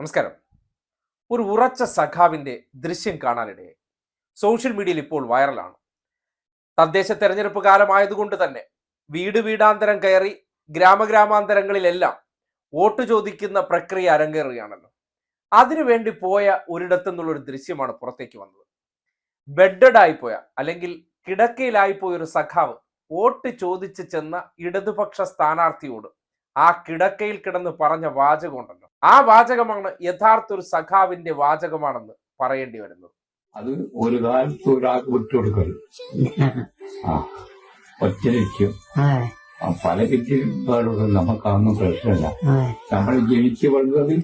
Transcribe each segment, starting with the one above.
നമസ്കാരം. ഒരു ഉറച്ച സഖാവിന്റെ ദൃശ്യം കാണാനിടയായി സോഷ്യൽ മീഡിയയിൽ ഇപ്പോൾ വൈറലാണ്. തദ്ദേശ തെരഞ്ഞെടുപ്പ് കാലമായതുകൊണ്ട് തന്നെ വീട് വീടാന്തരം കയറി ഗ്രാമഗ്രാമാന്തരങ്ങളിലെല്ലാം വോട്ട് ചോദിക്കുന്ന പ്രക്രിയ അരങ്ങേറുകയാണല്ലോ. അതിനുവേണ്ടി പോയ ഒരിടത്തു നിന്നുള്ളൊരു ദൃശ്യമാണ് പുറത്തേക്ക് വന്നത്. ബെഡഡ് പോയ അല്ലെങ്കിൽ കിടക്കയിലായിപ്പോയ ഒരു സഖാവ് വോട്ട് ചോദിച്ചു ചെന്ന ഇടതുപക്ഷ സ്ഥാനാർത്ഥിയോട് ആ കിടക്കയിൽ കിടന്ന് പറഞ്ഞ വാചകമുണ്ടല്ലോ ആ വാചകമാണ് യഥാർത്ഥ ഒരു സഖാവിന്റെ വാചകമാണെന്ന് പറയേണ്ടി വരുന്നത്. അത് ഒരു കാലത്ത് ഒരാൾക്ക് വിട്ടുകൊടുക്കൽ ആ ഒറ്റയ്ക്കും. പല ചുറ്റുപാടുകളും നമുക്കൊന്നും പ്രശ്നമില്ല. അതെ നമ്മൾ ജനിച്ചു വളർന്നത്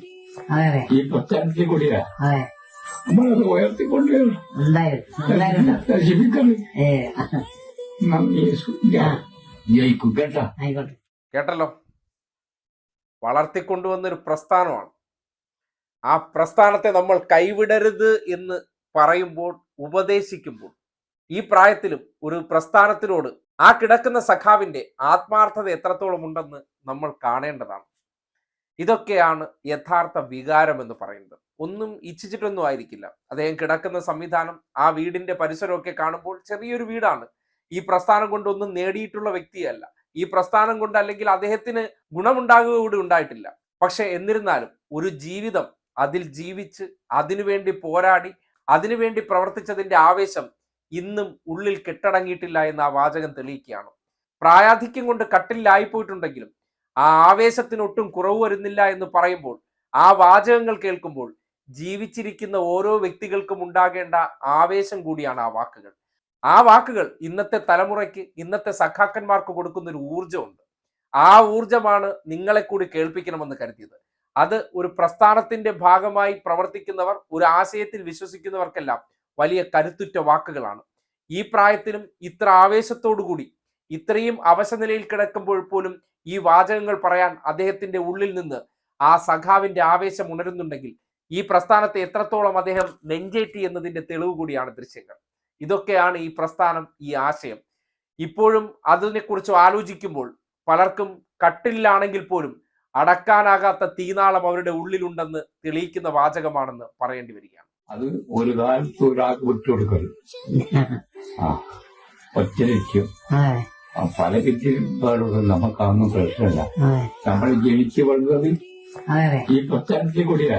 ഈ പ്രസ്ഥാനത്തിൽ കൂടിയാ. നമ്മളത് ഉയർത്തിക്കൊണ്ടേ നശിപ്പിക്കരുത്. ജയിക്കും കേട്ടോ. കേട്ടല്ലോ? വളർത്തിക്കൊണ്ടുവന്ന ഒരു പ്രസ്ഥാനമാണ്. ആ പ്രസ്ഥാനത്തെ നമ്മൾ കൈവിടരുത് എന്ന് പറയുമ്പോൾ ഉപദേശിക്കുമ്പോൾ ഈ പ്രായത്തിലും ഒരു പ്രസ്ഥാനത്തിനോട് ആ കിടക്കുന്ന സഖാവിന്റെ ആത്മാർത്ഥത എത്രത്തോളം ഉണ്ടെന്ന് നമ്മൾ കാണേണ്ടതാണ്. ഇതൊക്കെയാണ് യഥാർത്ഥ വികാരം എന്ന് പറയുന്നത്. ഒന്നും ഇച്ഛിച്ചിട്ടൊന്നും ആയിരിക്കില്ല. അദ്ദേഹം കിടക്കുന്ന സംവിധാനം ആ വീടിന്റെ പരിസരമൊക്കെ കാണുമ്പോൾ ചെറിയൊരു വീടാണ്. ഈ പ്രസ്ഥാനം കൊണ്ടൊന്നും നേടിയിട്ടുള്ള വ്യക്തിയല്ല. ഈ പ്രസ്ഥാനം കൊണ്ട് അല്ലെങ്കിൽ അദ്ദേഹത്തിന് ഗുണമുണ്ടാകുക കൂടി ഉണ്ടായിട്ടില്ല. പക്ഷെ എന്നിരുന്നാലും ഒരു ജീവിതം അതിൽ ജീവിച്ച് അതിനുവേണ്ടി പോരാടി അതിനുവേണ്ടി പ്രവർത്തിച്ചതിന്റെ ആവേശം ഇന്നും ഉള്ളിൽ കെട്ടടങ്ങിയിട്ടില്ല എന്ന് ആ വാചകം തെളിയിക്കുകയാണ്. പ്രായാധിക്യം കൊണ്ട് കട്ടിലായിപ്പോയിട്ടുണ്ടെങ്കിലും ആ ആവേശത്തിനൊട്ടും കുറവ് വരുന്നില്ല എന്ന് പറയുമ്പോൾ ആ വാചകങ്ങൾ കേൾക്കുമ്പോൾ ജീവിച്ചിരിക്കുന്ന ഓരോ വ്യക്തികൾക്കും ഉണ്ടാകേണ്ട ആവേശം കൂടിയാണ് ആ വാക്കുകൾ. ആ വാക്കുകൾ ഇന്നത്തെ തലമുറയ്ക്ക് ഇന്നത്തെ സഖാക്കന്മാർക്ക് കൊടുക്കുന്ന ഒരു ഊർജമുണ്ട്. ആ ഊർജമാണ് നിങ്ങളെ കൂടി കേൾപ്പിക്കണമെന്ന് കരുതിയത്. അത് ഒരു പ്രസ്ഥാനത്തിന്റെ ഭാഗമായി പ്രവർത്തിക്കുന്നവർ ഒരു ആശയത്തിൽ വിശ്വസിക്കുന്നവർക്കെല്ലാം വലിയ കരുത്തുറ്റ വാക്കുകളാണ്. ഈ പ്രായത്തിലും ഇത്ര ആവേശത്തോടുകൂടി ഇത്രയും അവശനിലയിൽ കിടക്കുമ്പോൾ പോലും ഈ വാചകങ്ങൾ പറയാൻ അദ്ദേഹത്തിന്റെ ഉള്ളിൽ നിന്ന് ആ സഖാവിന്റെ ആവേശം ഉണരുന്നുണ്ടെങ്കിൽ ഈ പ്രസ്ഥാനത്തെ എത്രത്തോളം അദ്ദേഹം നെഞ്ചേറ്റി എന്നതിന്റെ തെളിവ് കൂടിയാണ് ദൃശ്യങ്ങൾ. ഇതൊക്കെയാണ് ഈ പ്രസ്ഥാനം ഈ ആശയം. ഇപ്പോഴും അതിനെക്കുറിച്ച് ആലോചിക്കുമ്പോൾ പലർക്കും കട്ടിലാണെങ്കിൽ പോലും അടക്കാനാകാത്ത തീനാളം അവരുടെ ഉള്ളിലുണ്ടെന്ന് തെളിയിക്കുന്ന വാചകമാണെന്ന് പറയേണ്ടി വരികയാണ്. അത് ഒരു കാലത്ത് ഒരാൾക്ക് വിട്ടുകൊടുക്കരുത് ആ ഒറ്റയ്ക്കും. പല കിട്ടിയും നമുക്കൊന്നും പ്രശ്നമില്ല. നമ്മൾ ജനിച്ചു വളർന്നത് ഈ പ്രസ്ഥാനത്തിൽ കൂടിയാ.